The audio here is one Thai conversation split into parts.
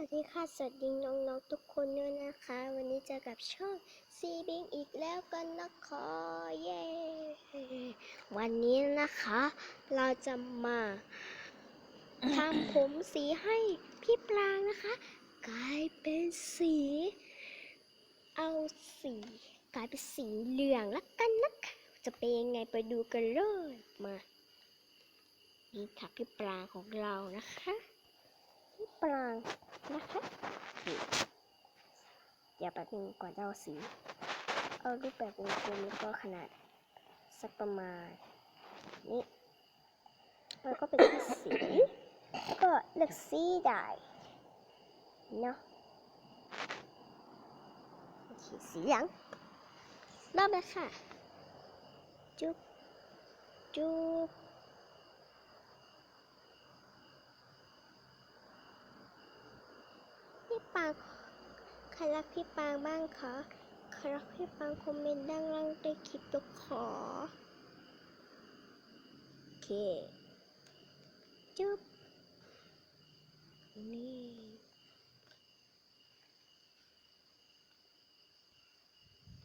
วัสดีค่ะ สวัสดีน้องๆทุกคนด้วยนะคะ วันนี้เจอกับช่องซีบิงอีกแล้วกันนะคะเย้วันนี้นะคะ เราจะมาทำผมสีให้พี่ปรางนะคะ กลายเป็นสี เอาสี กลายเป็นสีเหลืองแล้วกันนะคะจะเป็นยังไงไปดูกันเลยมานี่ค่ะพี่ปรางของเรานะคะ พี่ปรางนะคะเดี๋ยวแป๊บนึงก่อนจะเอาสี เอารูปแบบวงกลมแล้วก็ขนาดสักประมาณนี้แล้วก็เป็นสีแล้วก็เลือกสีได้เนาะโอเคสีเหลืองริ่มเลยค่ะจุ๊บจุ๊บ พี่ปางใครรักพี่ปางบ้างคะใครรักพี่ปางคอมเมนต์ด้านล่างใต้คลิปตัวขอ โอเค จุ๊บ นี่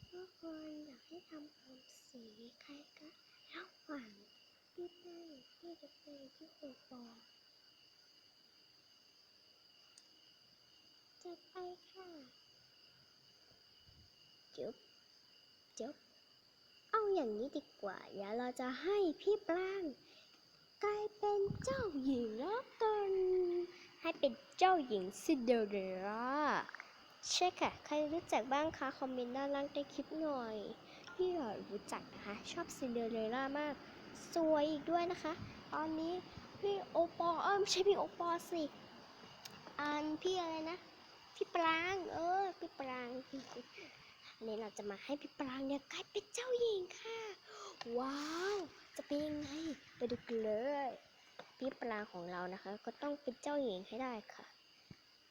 ทุกคนอยากให้ทำผมสีใครก็ระหว่างพี่แป้งพี่จะเป็นพี่โอปอ จัดไปค่ะจุ๊บจุ๊บเอาอย่างนี้ดีกว่าเดี๋ยวเราจะให้พี่ปรางกลายเป็นเจ้าหญิงแล้วกันให้เป็นเจ้าหญิงซินเดอเรลล่าใช่ค่ะ ใครรู้จักบ้างคะ คอมเมนต์ด้านล่างใต้คลิปหน่อยพี่หอยรู้จักนะคะ ชอบซินเดอเรลล่ามาก สวยอีกด้วยนะคะ ตอนนี้พี่โอปอล์เออไม่ใช่พี่โอปอล์สิ อันพี่อะไรนะ พี่ปราง เออ พี่ปรางนี่เราจะมาให้พี่ปรางเนี่ยกลายเป็นเจ้าหญิงค่ะ ว้าว จะเป็นยังไงไปดูกันเลย พี่ปรางของเรานะคะ ก็ต้องเป็นเจ้าหญิงให้ได้ค่ะ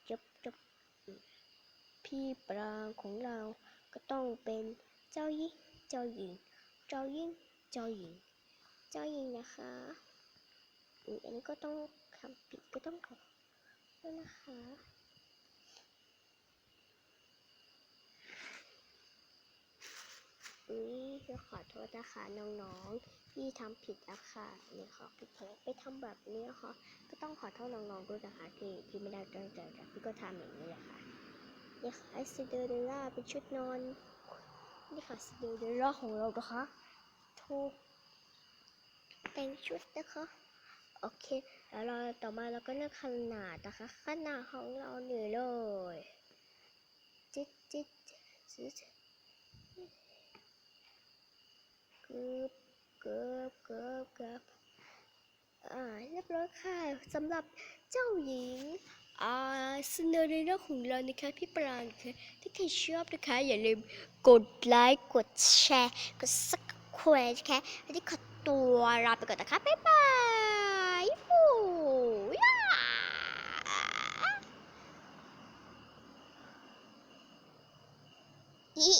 จบจบพี่ปรางของเราก็ต้องเป็นเจ้าหญิง เจ้าหญิง เจ้าหญิง เจ้าหญิง เจ้าหญิงนะคะอันนี้ก็ต้องทำผิดก็ต้องขอโทษนะคะ นี่อขอโทษนะคะน้องๆที่ทำผิดแล้วค่ะนี่ค่ะพี่เพไปทำแบบนี้นะคะก็ต้องขอโทษน้องๆด้วยนะคะที่ที่ไม่ได้ตั้งใจแต่พี่ก็ทำอย่างนี้แหละค่ะนี่ค่ะไอซิเดอเรลล่าเป็นชุดนอนนี่ค่ะซิเดอเรลล่าของเรานะคะถูกแต่งชุดนะคะโอเค แล้วเราต่อมาเราก็เลือกขนาดนะคะ ขนาดของเราหนึ่เลยจิ๊ดจิ๊ดจิ๊ด กึบเกึบเกึบเกึบอ่าเรียบร้อยค่ะสำหรับเจ้าหญิงอ่าซินเดอเรลล่าของเรานะคะพี่ปรางนะคะถ้าใครชอบนะคะ อย่าลืมกดไลค์กดแชร์กดสักแควร์นะคะวันนี้ขอตัวลาไปก่อนนะคะ บ๊ายบายฟูย่าอี